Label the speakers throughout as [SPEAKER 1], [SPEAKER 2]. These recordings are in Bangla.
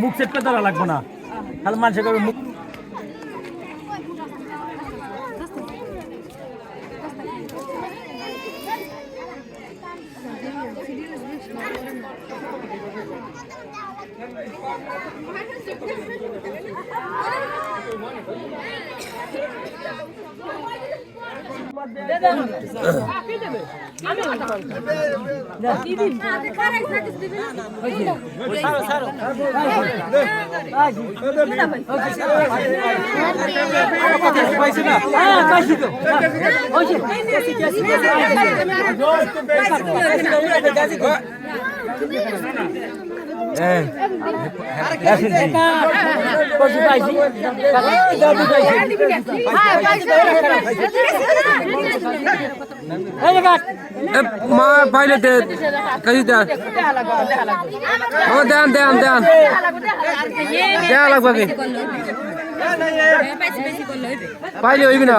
[SPEAKER 1] মুখ সেট করে লাগবো না। তাহলে মানুষের করবে মুখ
[SPEAKER 2] এ, মা পাইলে দেন দেন দেন দেয়া লাগবে পাইলে হইবি না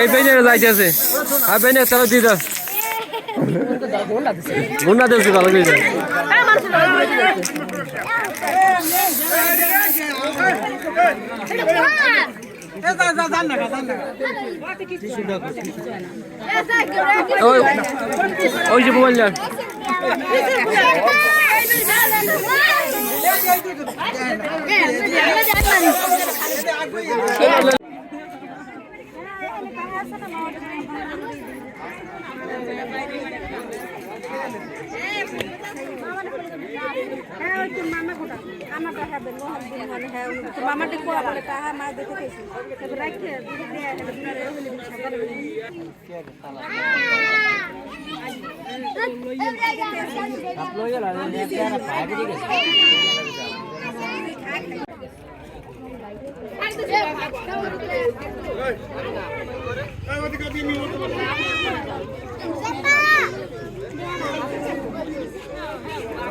[SPEAKER 2] এই বেনে যাইতেছে। আর বেনে তাহলে দিয়ে দাও গুন্ডা দিয়েছি ভালো করে ওই যে মোবাইল যান
[SPEAKER 3] মামাটি কোয়া বলে তাহা মা দেখে খেয়েছি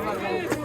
[SPEAKER 3] তারপর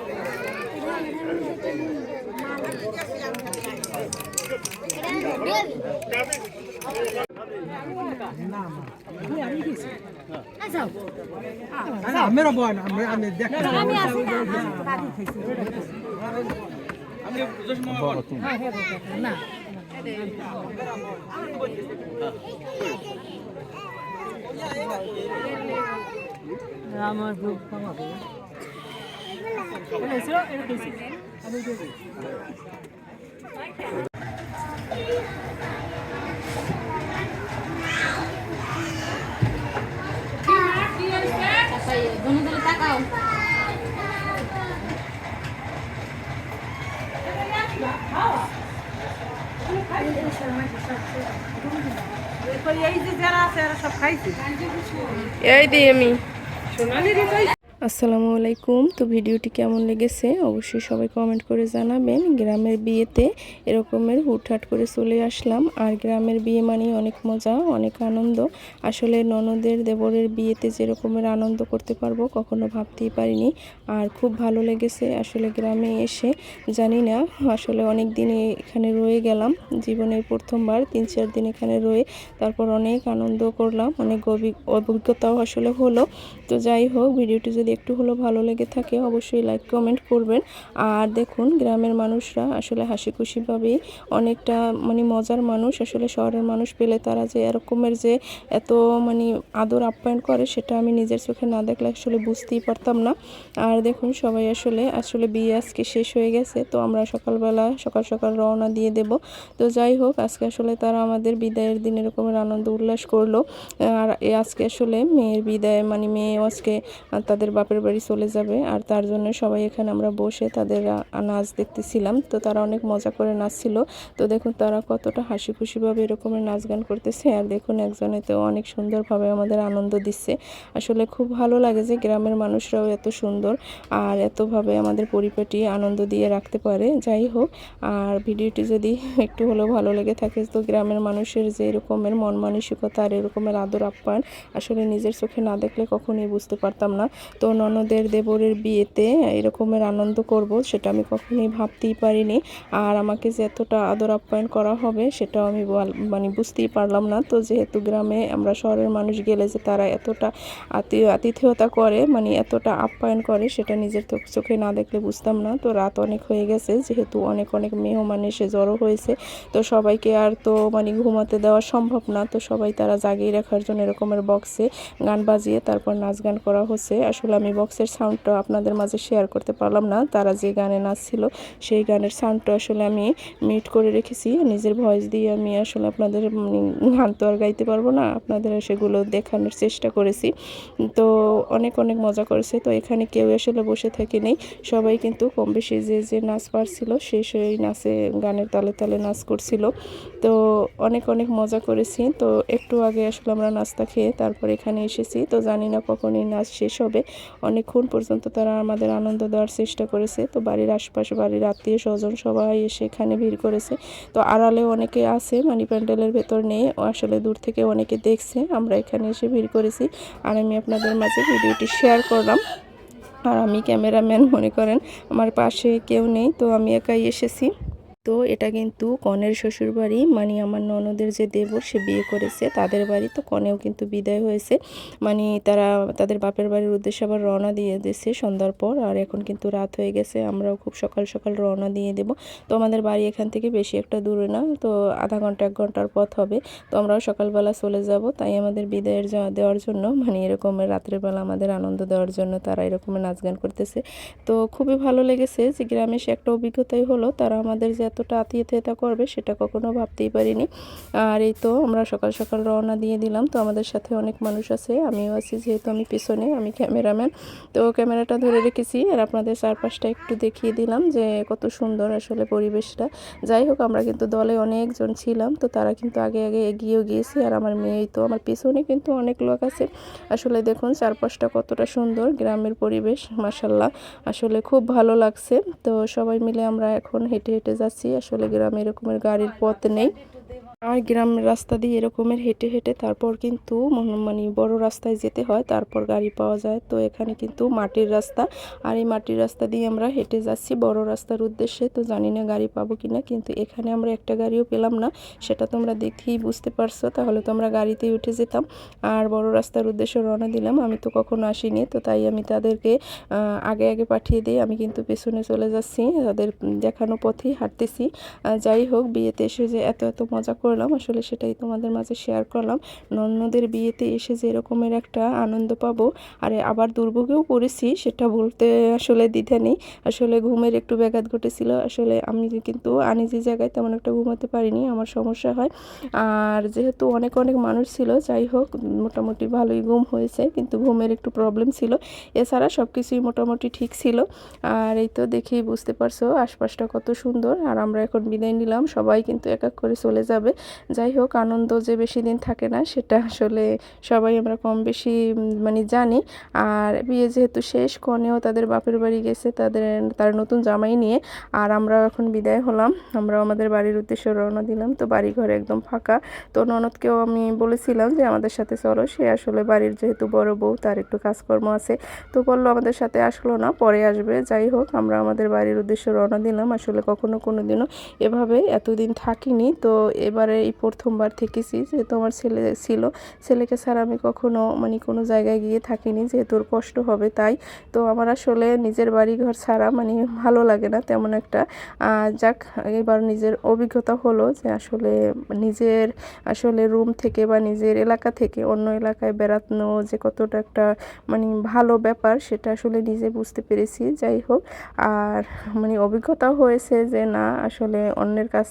[SPEAKER 4] আমরা বয় না আমরা আমি দেখ
[SPEAKER 1] আমার খুব
[SPEAKER 3] এই যে যারা আছে এরা সব খাইছে।
[SPEAKER 2] এই দিই আমি।
[SPEAKER 3] সোনালি রে
[SPEAKER 5] আসসালামু আলাইকুম। তো ভিডিওটি কেমন লেগেছে অবশ্যই সবাই কমেন্ট করে জানাবেন। গ্রামের বিয়েতে এরকমের হুটহাট করে চলে আসলাম। আর গ্রামের বিয়ে মানে অনেক মজা, অনেক আনন্দ। আসলে ননদের দেবরের বিয়েতে যেরকমের আনন্দ করতে পারব কখনো ভাবতেই পারিনি। আর খুব ভালো লেগেছে আসলে গ্রামে এসে। জানি না, আসলে অনেক দিনে এখানে রয়ে গেলাম। জীবনের প্রথমবার, তিন চার দিন এখানে রয়ে তারপর অনেক আনন্দ করলাম। অনেক অভি- অভিজ্ঞতাও আসলে হলো। তো যাই হোক, ভিডিওটি যদি একটু হলেও ভালো লেগে থাকে, অবশ্যই লাইক কমেন্ট করবেন। আর দেখুন, গ্রামের মানুষরা আসলে হাসি খুশিভাবেই অনেকটা মানে মজার মানুষ। আসলে শহরের মানুষ পেলে তারা যে এরকমের যে এত মানে আদর আপ্যায়ন করে, সেটা আমি নিজের চোখে না দেখলে আসলে বুঝতেই পারতাম না। আর দেখুন, সবাই আসলে আসলে বিয়ে আজকে শেষ হয়ে গেছে, তো আমরা সকালবেলা সকাল সকাল রওনা দিয়ে দেব। তো যাই হোক, আজকে আসলে তারা আমাদের বিদায়ের দিন এরকমের আনন্দ উল্লাস করল। আর আজকে আসলে মেয়ের বিদায় মানে মেয়ে আজকে তাদের বাপের বাড়ি চলে যাবে আর তার জন্য সবাই এখানে আমরা বসে তাদের নাচ দেখতেছিলাম। তো তারা অনেক মজা করে নাচছিল। তো দেখুন তারা কতটা হাসি খুশিভাবে এরকমের নাচ গান করতেছে। আর দেখুন একজনে তো অনেক সুন্দরভাবে আমাদের আনন্দ দিচ্ছে। আসলে খুব ভালো লাগে যে গ্রামের মানুষরাও এত সুন্দর আর এতভাবে আমাদের পরিপাটি আনন্দ দিয়ে রাখতে পারে। যাই হোক, আর ভিডিওটি যদি একটু হলেও ভালো লেগে থাকে, তো গ্রামের মানুষের যে এরকমের মন মানসিকতা আর এরকমের আদর আপ্যায়ন, আসলে নিজের চোখে না দেখলে কখনোই বুঝতে পারতাম না। তো ননদের দেবরের বিয়েতে এরকমের আনন্দ করব, সেটা আমি কখনোই ভাবতেই পারিনি। আর আমাকে যে এতটা আদর আপ্যায়ন করা হবে, সেটাও আমি মানে বুঝতেই পারলাম না। তো যেহেতু গ্রামে আমরা শহরের মানুষ গেলে যে তারা এতটা আত্মীয় আতিথেয়তা করে মানে এতটা আপ্যায়ন করে, সেটা নিজের চোখে না দেখলে বুঝতাম না। তো রাত অনেক হয়ে গেছে, যেহেতু অনেক অনেক মেহমান এসে জড়ো হয়েছে। তো সবাইকে আর তো মানে ঘুমাতে দেওয়া সম্ভব না। তো সবাই তারা জাগিয়ে রাখার জন্য এরকমের বক্সে গান বাজিয়ে তারপর নাচ গান করা হচ্ছে। আসলে আমি বক্সের সাউন্ডটা আপনাদের মাঝে শেয়ার করতে পারলাম না। তারা যে গানে নাচছিল, সেই গানের সাউন্ডটা আসলে আমি মিউট করে রেখেছি। নিজের ভয়েস দিয়ে আমি আসলে আপনাদের গান তো আর গাইতে পারব না, আপনাদের সেগুলো দেখানোর চেষ্টা করেছি। তো অনেক অনেক মজা করেছে। তো এখানে কেউ আসলে বসে থাকে নেই। সবাই কিন্তু কম বেশি যে যে নাচ পারছিল, সে, সেই নাচে, গানের তালে তালে নাচ করছিল। তো অনেক অনেক মজা করেছি। তো একটু আগে আসলে আমরা নাস্তা খেয়ে তারপর এখানে এসেছি। তো জানি না কখন এই নাচ শেষ হবে। অনেকক্ষণ পর্যন্ত তারা আমাদের আনন্দ দেওয়ার চেষ্টা করেছে। তো বাড়ির আশপাশ, বাড়ির আত্মীয় স্বজন সবাই এসে এখানে ভিড় করেছে। তো আড়ালে অনেকে আছে, মানি প্যান্ডেলের ভেতর নেই। আসলে দূর থেকে অনেকে দেখছে। আমরা এখানে এসে ভিড় করেছি। আর আমি আপনাদের মাঝে ভিডিওটি শেয়ার করলাম। আর আমি ক্যামেরাম্যান মনে করেন, আমার পাশে কেউ নেই। তো আমি একাই এসেছি। তো এটা কিন্তু কনের শ্বশুর বাড়ি মানে আমার ননদের যে দেবর, সে বিয়ে করেছে, তাদের বাড়ি। তো কনেও কিন্তু বিদায় হয়েছে। মানে তারা, তাদের বাপের বাড়ির উদ্দেশ্যে আবার রওনা দিয়ে দিয়েছে সন্ধ্যার পর। আর এখন কিন্তু রাত হয়ে গেছে, আমরাও খুব সকাল সকাল রওনা দিয়ে দেব। তো আমাদের বাড়ি এখান থেকে বেশি একটা দূরে না, তো আধা ঘণ্টা, এক ঘণ্টার পথ হবে। তো আমরাও সকালবেলা চলে যাব। তাই আমাদের বিদায়ের দেওয়ার জন্য মানে এরকমের রাত্রেবেলা আমাদের আনন্দ দেওয়ার জন্য তারা এরকমের নাচ গান করতেছে। তো খুবই ভালো লেগেছে যে গ্রামে সে একটা অভিজ্ঞতাই হলো। তারা আমাদের যে এতটা আত্মীয়তা করবে সেটা কখনো ভাবতেই পারিনি। আর এই তো আমরা সকাল সকাল রওনা দিয়ে দিলাম। তো আমাদের সাথে অনেক মানুষ আছে, আমিও আছি যেহেতু আমি পিছনে, আমি ক্যামেরাম্যান। তো ক্যামেরাটা ধরে রেখেছি আর আপনাদের চারপাশটা একটু দেখিয়ে দিলাম যে কত সুন্দর আসলে পরিবেশটা। যাই হোক, আমরা কিন্তু দলে অনেকজন ছিলাম, তো তারা কিন্তু আগে আগে এগিয়েও গিয়েছে। আর আমার মেয়েই তো আমার পিছনে কিন্তু অনেক লোক আছে। আসলে দেখুন, চারপাশটা কতটা সুন্দর, গ্রামের পরিবেশ মাসাল্লাহ আসলে খুব ভালো লাগছে। তো সবাই মিলে আমরা এখন হেঁটে হেঁটে যাচ্ছি। আসলে গ্রামে এরকমের গাড়ির পথ নেই। আর গ্রামের রাস্তা দিয়ে এরকমের হেঁটে হেঁটে তারপর কিন্তু মানে বড় রাস্তায় যেতে হয়, তারপর গাড়ি পাওয়া যায়। তো এখানে কিন্তু মাটির রাস্তা, আর এই মাটির রাস্তা দিয়ে আমরা হেঁটে যাচ্ছি বড় রাস্তার উদ্দেশ্যে। তো জানি না গাড়ি পাবো কি না কিন্তু এখানে আমরা একটা গাড়িও পেলাম না, সেটা তোমরা দেখেই বুঝতে পারছ। তাহলে তো আমরা গাড়িতেই উঠে যেতাম, আর বড় রাস্তার উদ্দেশ্যে রওনা দিলাম। আমি তো কখনো আসিনি, তো তাই আমি তাদেরকে আগে আগে পাঠিয়ে দিই আমি কিন্তু পেছনে চলে যাচ্ছি। তাদের দেখানো পথেই হাঁটতেছি। যাই হোক, বিয়েতে এসে যে এত এত মজা করলাম, আসলে সেটাই তোমাদের মাঝে শেয়ার করলাম। নন্নদের বিয়েতে এসে যে এরকমের একটা আনন্দ পাবো, আর আবার দুর্ভোগেও পড়েছি, সেটা বলতে আসলে দ্বিধা নেই। আসলে ঘুমের একটু ব্যাঘাত ঘটেছিল, আসলে আমি কিন্তু আনিজি জায়গায় তেমন একটা ঘুমাতে পারিনি, আমার সমস্যা হয়। আর যেহেতু অনেক অনেক মানুষ ছিল, যাই হোক, মোটামুটি ভালোই ঘুম হয়েছে, কিন্তু ঘুমের একটু প্রবলেম ছিল। এছাড়া সব কিছুই মোটামুটি ঠিক ছিল। আর এই তো দেখেই বুঝতে পারছ, আশপাশটা কত সুন্দর, আর আমরা এখন বিদায় নিলাম, সবাই কিন্তু এক এক করে চলে যাবে। যাই হোক, আনন্দ যে বেশি দিন থাকে না, সেটা আসলে সবাই আমরা কম বেশি মানে জানি। আর বিয়ে যেহেতু শেষ, কনেও তাদের বাপের বাড়ি গেছে, তাদের, তার নতুন জামাই নিয়ে। আর আমরা এখন বিদায় হলাম আমরা আমাদের বাড়ির উদ্দেশ্যে রওনা দিলাম। তো বাড়ি ঘর একদম ফাঁকা। তো ননদকেও আমি বলেছিলাম যে, আমাদের সাথে চলো, সে আসলে বাড়ির যেহেতু বড় বউ, তার একটু কাজকর্ম আছে। তো বলল, আমাদের সাথে আসলো না, পরে আসবে। যাই হোক, আমরা আমাদের বাড়ির উদ্দেশ্যে রওনা দিলাম। আসলে কখনো কোনো দিনও এভাবে এতদিন থাকিনি। তো এবারে এই প্রথমবার থেকেছি, যেহেতু আমার ছেলে ছিল। ছেলেকে ছাড়া আমি কখনো মানে কোনো জায়গায় গিয়ে থাকিনি, যেহেতু ওর কষ্ট হবে তাই। তো আমার আসলে নিজের বাড়ি ঘর ছাড়া মানে ভালো লাগে না তেমন একটা। যাক, এবার নিজের অভিজ্ঞতা হলো যে আসলে নিজের আসলে রুম থেকে বা নিজের এলাকা থেকে অন্য এলাকায় বেড়ানো যে কতটা একটা মানে ভালো ব্যাপার, সেটা আসলে নিজে বুঝতে পেরেছি, যাই হোক। আর মানে অভিজ্ঞতা হয়েছে যে না, আসলে অন্যের কাছ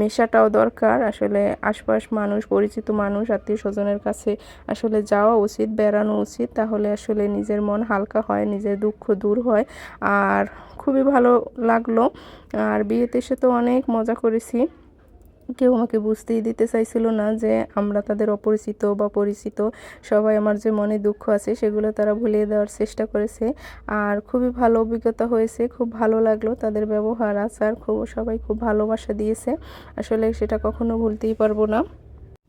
[SPEAKER 5] মেশাটাও দরকার। আসলে আশপাশ মানুষ, পরিচিত মানুষ, আত্মীয় স্বজনের কাছে আসলে যাওয়া উচিত, বেড়ানো উচিত। তাহলে আসলে নিজের মন হালকা হয়, নিজের দুঃখ দূর হয়। আর খুবই ভালো লাগল। আর বিয়েতে এসে তো অনেক মজা করেছি। কেউ আমাকে বুঝতেই দিতে চাইছিল না যে আমরা তাদের অপরিচিত বা পরিচিত, সবাই আমার যে মনে দুঃখ আছে সেগুলো তারা ভুলিয়ে দেওয়ার চেষ্টা করেছে। আর খুবই ভালো অভিজ্ঞতা হয়েছে, খুব ভালো লাগল তাদের ব্যবহার, আচার, খুব, সবাই খুব ভালোবাসা দিয়েছে। আসলে সেটা কখনো ভুলতেই পারব না।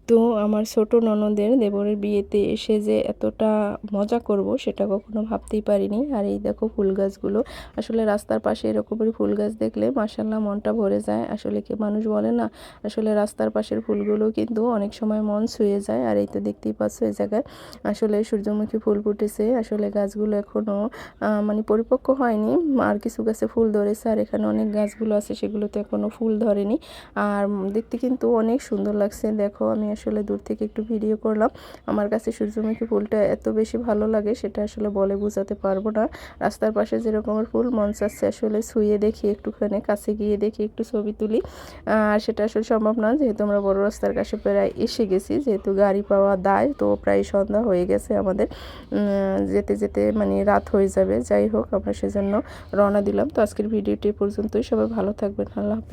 [SPEAKER 5] তো আমার ছোট ননদের দেবরের বিয়েতে এসে যে এতটা মজা করব সেটা কখনো ভাবতেই পারিনি। আর এই দেখো ফুল গাছগুলো। আসলে রাস্তার পাশে এরকমের ফুল গাছ দেখলে মাসাল্লাহ মনটা ভরে যায়। আসলে কি মানুষ বলে না? আসলে রাস্তার পাশের ফুলগুলো কিন্তু অনেক সময় মন ছুঁয়ে যায়। আর এই তো দেখতেই পাচ্ছ এই জায়গায় আসলে সূর্যমুখী ফুল ফুটেছে। আসলে গাছগুলো এখনও মানে পরিপক্ক হয়নি। আর কিছু গাছে ফুল ধরেছে। আর এখানে অনেক গাছগুলো আছে। সেগুলোতে এখনও ফুল ধরেনি। আর দেখতে কিন্তু অনেক সুন্দর লাগছে। দেখো আমি আসলে দূর থেকে একটু ভিডিও করলাম। আমার কাছে সূর্যমুখী ফুলটা এত বেশি ভালো লাগে সেটা আসলে বলে বোঝাতে পারব না। রাস্তার পাশে যেরকমের ফুল মন চাচ্ছে আসলে ছুঁয়ে দেখি, একটুখানি কাছে গিয়ে দেখি, একটু ছবি তুলি। আর সেটা আসলে সম্ভব না যেহেতু আমরা বড় রাস্তার কাছে প্রায় এসে গেছি, যেহেতু গাড়ি পাওয়া দায়, তো প্রায় সন্ধ্যা হয়ে গেছে আমাদের। যেতে যেতে মানে রাত হয়ে যাবে। যাই হোক, আমরা সেজন্য রওনা দিলাম। তো আজকের ভিডিওটি পর্যন্তই। সবাই ভালো থাকবেন। আল্লাহ হাফেজ।